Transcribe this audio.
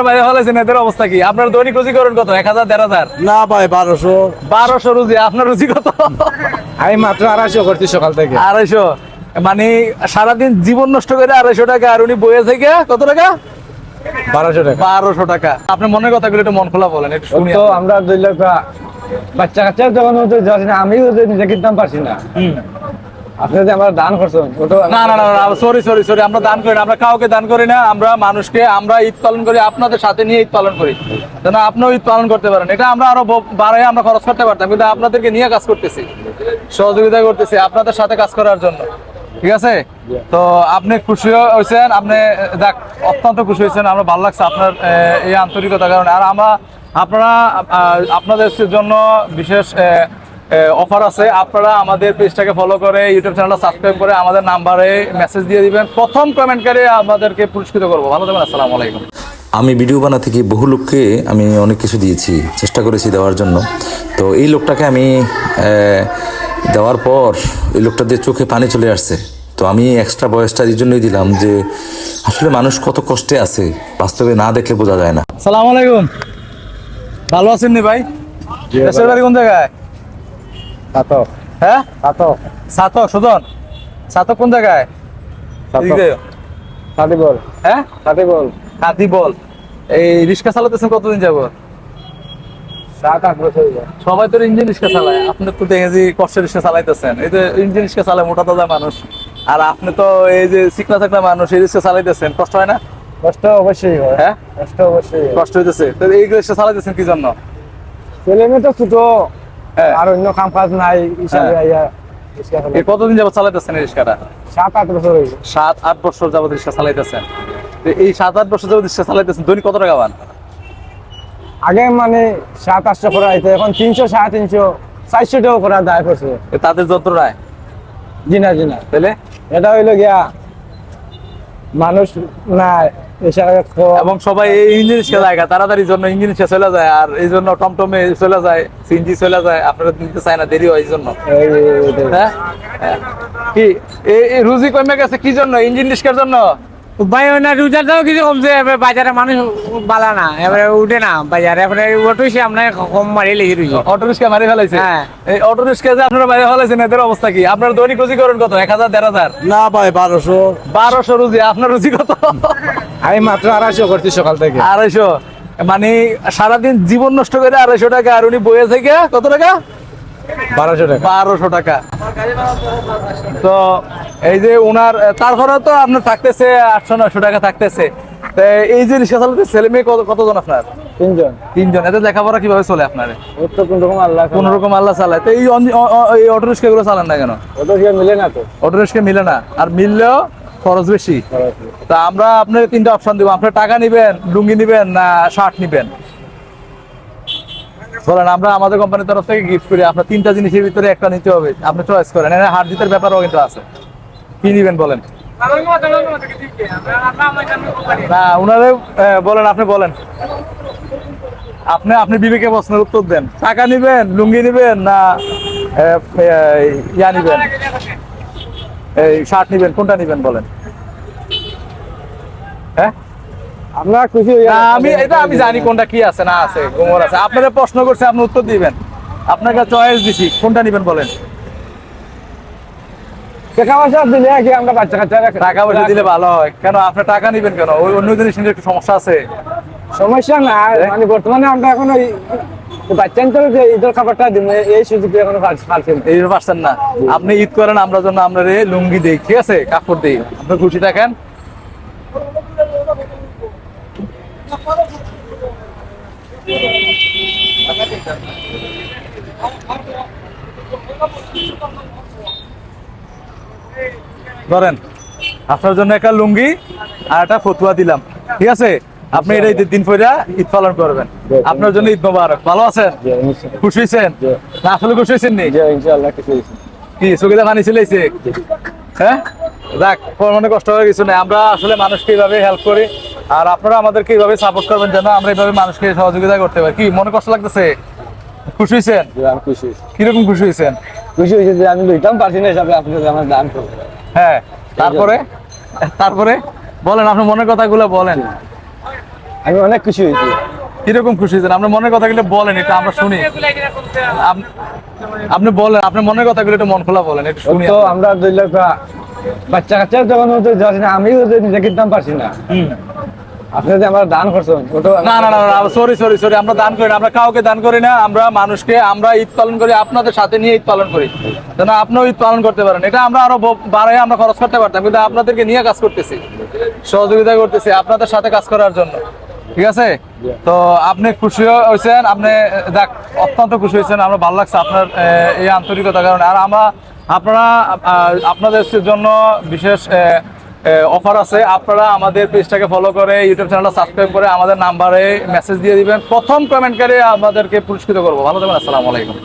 আপনারা এদের অবস্থা কি? আপনার দৈনিক রুজি করেন কত? এক হাজার দেড় হাজার? না ভাই বারোশো। বারোশো রুজি আপনার রুজি কত? আমি মাত্র আড়াইশো করছি সকাল থেকে। আড়াইশো। মানে সারাদিন জীবন নষ্ট করে আড়াইশো টাকা আর উনি বইয়ে থেকে কত টাকা? বারোশো টাকা। বারোশো টাকা। আপনার মনের কথাগুলো একটু মন খোলা বলেন একটু শুনি আমরা দুই লাখ বাচ্চা কাচ্চা যখন হতে যাচ্ছি না আমিও তো নিজে কিনতাম পারছি না। আপনি আমার দান করি না, আমরা কাউকে দান করি না, আমরা মানুষকে, আমরা ঈদ পালন করি, আপনাদের সাথে নিয়ে ঈদ পালন করি। যেন আপনিও ঈদ পালন করতে পারেন। এটা আমরা আরও বাড়াই, আমরা খরচ করতে পারতাম আপনাদেরকে নিয়ে কাজ করতেছি। সহযোগিতা করতেছি, আপনাদের সাথে কাজ করার জন্য। ঠিক আছে? তো আপনি খুশি হয়েছেন, আপনি দেখ অত্যন্ত খুশি হয়েছেন, আমরা ভালো লাগছে আপনার এই আন্তরিকতার কারণে। আর আমরা, আপনারা আপনাদের জন্য বিশেষ অফার আছে। আপনারা আমাদের পেজটাকে ফলো করে ইউটিউব চ্যানেলটা সাবস্ক্রাইব করে আমাদের নাম্বারে মেসেজ দিয়ে দিবেন। প্রথম কমেন্টকারে আমাদেরকে পুরস্কৃত করব। ভালো থাকবেন আসসালামু আলাইকুম। আমি ভিডিও বানাতে গিয়ে বহু লোককে আমি অনেক কিছু দিয়েছি চেষ্টা করেছি দেওয়ার জন্য। তো এই লোকটাকে আমি আহ, দেওয়ার পর এই লোকটাদের চোখে পানি চলে আসছে। তো আমি এক্সট্রা বয়সটা এই জন্যই দিলাম যে আসলে মানুষ কত কষ্টে আছে বাস্তবে না দেখলে বোঝা যায় না। সালাম আলাইকুম। ভালো আছেন নি ভাই। দেশের বাড়ি কোন জায়গায়? সাতক। হ্যাঁ? সাতক। সাতক সুজন। সাতক কোন জায়গায়। বল। হ্যাঁ? বল। বল। এই রিক্সা চালাতেছেন কতদিন যাব সাত আট বছর সবাই তো ইঞ্জিন রিক্সা চালায়। আপনি তো দেখেছি কষ্টের রিক্সা চালাইতেছেন। এই যে ইঞ্জিন রিক্সা চালায় মোটা তাজা মানুষ। আর আপনি তো এই যে চিকনা চাকনা মানুষ এই রিক্সা চালাইতেছেন। কষ্ট হয় না? কষ্ট অবশ্যই হয়। হ্যাঁ? কষ্ট অবশ্যই কষ্ট হইতেছে। তো এই রিক্সা চালাইতেছেন কি জন্য? ছেলে মেয়ে তো ছোট। আর অন্য কাম কাজ নাই হিসাবে হ্যাঁ। আইয়া কতদিন যাবত চালাইতেছেন এই রিক্সাটা? সাত আট বছর হয়েছে সাত আট বছর যাবত রিক্সা চালাইতেছেন। এই সাত আট বছর যাবত রিক্সা চালাইতেছেন দৈনিক কত টাকা পান? আগে মানে সাত আটশো করা হইতো এখন তিনশো সাড়ে তিনশো চারশো টাকা করা দায় করছে। তাদের যন্ত্রণায়? জিনা জিনা। তাহলে এটা হইল গিয়া মানুষ খ- এবং সবাই এই ইঞ্জিন রিক্সা তাড়াতাড়ি জন্য ইঞ্জিন রিক্সা চলে যায় আর এই জন্য টমটমে চলে যায় সিএনজি চলে যায় আপনারা নিতে চায় না দেরি হয় এই জন্য। হ্যাঁ? হ্যাঁ। কি এই এই রুজি কমে গেছে কি জন্য? ইঞ্জিন রিক্সার জন্য? ভাই না রোজাটাও কিছু কমছে এবার বাজারে মানুষ বালা না এবারে উঠে না বাজারে। এবারে অটো সে আপনার কম মারি লেগে রয়েছে অটো রিক্সা মারি ফেলাইছে? হ্যাঁ। এই অটো রিক্সা যে আপনারা মারি ফেলাইছেন এদের অবস্থা কি? আপনার দৈনিক রুজি করেন কত? এক হাজার দেড় হাজার? না ভাই বারোশো। বারোশো রুজি আপনার রুজি কত? আমি মাত্র আড়াইশো করছি সকাল থেকে। আড়াইশো। মানে সারাদিন জীবন নষ্ট করে আড়াইশো টাকা আর উনি বইয়ে থেকে কত টাকা? বারোশো টাকা। বারোশো টাকা। তো এই যে ওনার তারপরে তো আপনার থাকতেছে আটশো নয়শো টাকা থাকতেছে। এই যে রিক্সা চালাতে ছেলে মেয়ে কতজন আপনার? তিনজন। তিনজন। এতে লেখাপড়া কীভাবে চলে আপনার? কোন রকম আল্লাহ কোন রকম আল্লাহ চালায়। তো এই অটো রিক্সা গুলো চালান না কেন? মিলে না তো। অটো রিক্সা মিলে না। আর মিললেও খরচ বেশি। তা আমরা আপনার তিনটা অপশন দিব। আপনার টাকা নিবেন লুঙ্গি নিবেন না শার্ট নিবেন? বলেন আমরা আমাদের কোম্পানির তরফ থেকে গিফট করি। আপনার তিনটা জিনিসের ভিতরে একটা নিতে হবে। আপনি চয়েস করেন। এখানে হার জিতের ব্যাপারও কিন্তু আছে। কি নিবেন বলেন? না, উনারে বলেন, আপনি বলেন। আপনি আপনি বিবেকে প্রশ্নের উত্তর দেন। টাকা নিবেন, লুঙ্গি নিবেন, না ইয়া নিবেন? এই শার্ট নিবেন, কোনটা নিবেন বলেন? হ্যাঁ? আমরা খুশি আমি এটা আমি জানি কোনটা কি আছে না আছে গোমর আছে। আপনারা প্রশ্ন করছে আপনি উত্তর দিবেন। আপনাকে চয়েস দিছি কোনটা নিবেন বলেন? টাকা পয়সা দিলে কি আমরা বাচ্চা কাচ্চা টাকা পয়সা দিলে ভালো হয়। কেন আপনি টাকা নিবেন কেন? ওই অন্য জিনিস একটু সমস্যা আছে। সমস্যা না মানে বর্তমানে আমরা এখন ওই বাচ্চা যে ঈদের খাবারটা এই এখনও পারছেন না। আপনি ঈদ করেন আমরা জন্য আমরা রে লুঙ্গি দিই ঠিক আছে? কাপড় দিই। আপনি খুশি থাকেন? ধরেন আপনার জন্য একটা লুঙ্গি আর একটা ফতুয়া দিলাম। ঠিক আছে? আপনি এটা ঈদের দিন পরে ঈদ পালন করবেন। আপনার জন্য ঈদ মোবারক। ভালো আছেন? খুশি হয়েছেন না আসলে খুশি হয়েছেন নি। কি সুবিধা পানি চলেছে হ্যাঁ? দেখ মনে কষ্ট হয়ে কিছু নেই। আমরা আসলে মানুষকে এইভাবে হেল্প করি। আর আপনারা আমাদেরকে এইভাবে সাপোর্ট করবেন যেন আমরা এইভাবে মানুষকে সহযোগিতা করতে পারি। কি মনে কষ্ট লাগতেছে? খুশি হয়েছেন? আমি খুশি কীরকম খুশি হয়েছেন? খুশি হয়েছে যে আমি লইতাম পারছি না হিসাবে আপনি আমার দান করবেন হ্যাঁ তারপরে? তারপরে? বলেন আপনার মনের কথাগুলো বলেন। আমি অনেক খুশি হয়েছি। কীরকম খুশি হয়েছেন? আপনার মনের কথাগুলো বলেন এটা আমরা শুনি। আপনি বলেন আপনার মনের কথাগুলো একটু মন খোলা বলেন একটু শুনি তো আমরা দুই লাখ বাচ্চা কাচ্চা যখন হতে যাচ্ছি না আমিও যে নিজে কিনতাম পারছি না। আপনি আমার দান করছেন না না না সরি সরি সরি আমরা দান করি না আমরা কাউকে দান করি না আমরা মানুষকে আমরা ঈদ পালন করি আপনাদের সাথে নিয়ে ঈদ পালন করি। যেন আপনিও ঈদ পালন করতে পারেন। এটা আমরা আরও বাড়াই আমরা খরচ করতে পারতাম কিন্তু আপনাদেরকে নিয়ে কাজ করতেছি। সহযোগিতা করতেছি আপনাদের সাথে কাজ করার জন্য। ঠিক আছে? তো আপনি খুশি হয়েছেন আপনি দেখ অত্যন্ত খুশি হয়েছেন আমরা ভালো লাগছে আপনার এই আন্তরিকতার কারণে। আর আমরা আপনারা আপনাদের জন্য বিশেষ অফার আছে। আপনারা আমাদের পেজটাকে ফলো করে ইউটিউব চ্যানেলটা সাবস্ক্রাইব করে আমাদের নাম্বারে মেসেজ দিয়ে দিবেন। প্রথম কমেন্টকারী আমাদেরকে পুরস্কৃত করব। ভালো থাকবেন, আসসালামু আলাইকুম।